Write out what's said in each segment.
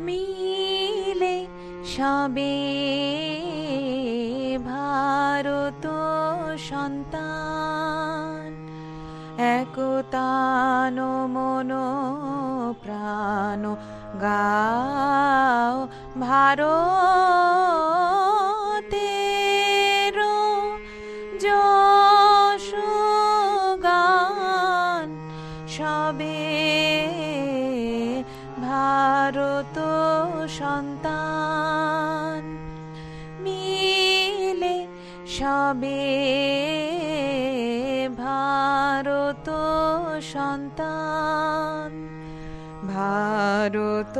মিলে সবে ভারত সন্তান। একতান মন প্রাণ গাও ভারতের সন্তান মিলে সবে ভারত সন্তান। ভারত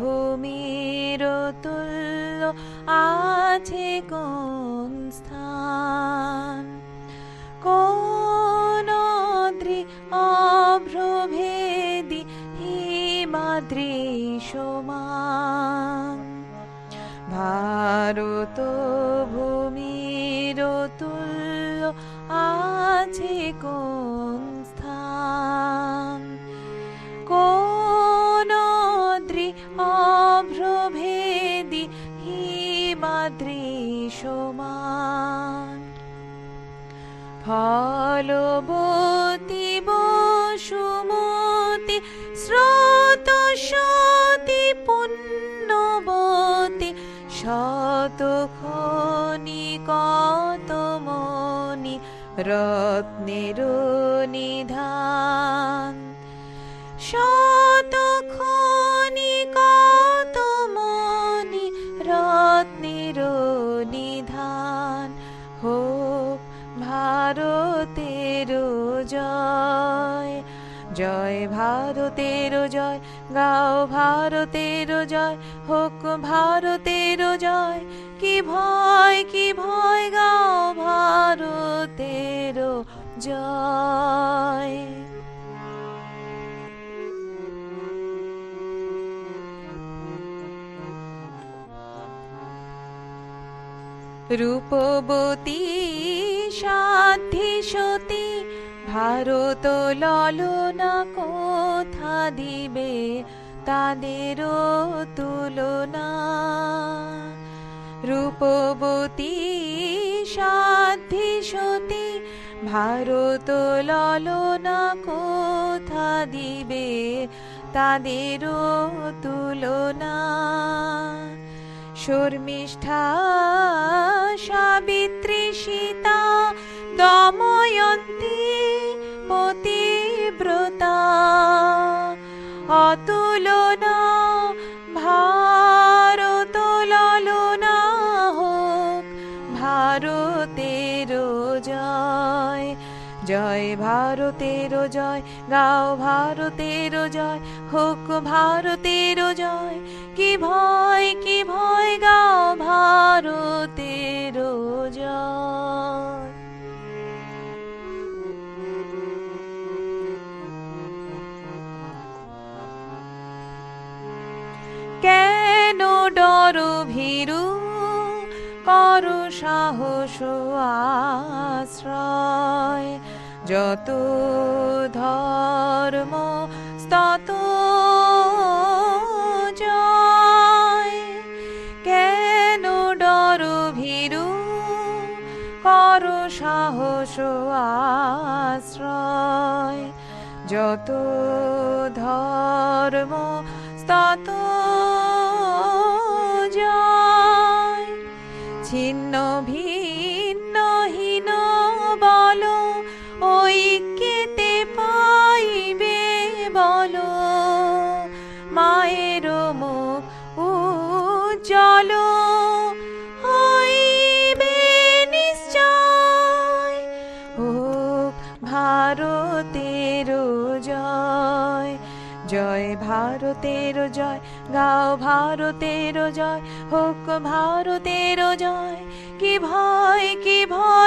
ভূমির তুল্য আছে কোন স্থান? কোন সমান ভারত ভূমির তুল্য আছে কোন স্থান? কোন অভ্রভেদি হিমাদ্রি সমান ফলবতী বসুমতি স্রোত সতী পুণ্যবতী শত খনি কত মনি রত্নের নিধান। শত খনি কত মনি রত্নের নিধান। হোক ভারতের জয় জয় ভারতের জয়। গাও ভারতের জয়, হোক ভারতের জয়। কি ভয় কি ভয় গাও ভারতের জয়। রূপবতী সাধ্যি সতী, ভারত ললনা কোথা দিবে তাদেরও তুলনা। রূপবতী সাধ্যি সতী ভারত ললনা কোথা দিবে তাদেরও তুলনা। শর্মিষ্ঠা, সাবিত্রী, সীতা, দময়ন্তী, পতিব্রতা। অতুলনা, ভারত ললনা হোক জয় জয় ভারতের জয়, গাও ভারতের জয়, হোক ভারতের জয়, কি ভয় কি ভয়, গাও ভারতের জয়। ভীরু, কর সাহস আশ্রয়। যত ধর্ম তত জয় কেন ডর ভীরু, কর সাহস আশ্রয়। যত ধর্ম তত উজ্জ্বল হইবে নিশ্চয়। হোক ভারতের জয় জয় ভারতের জয়, গাও ভারতের জয়, হোক ভারতের জয়। কি ভয় কি ভয়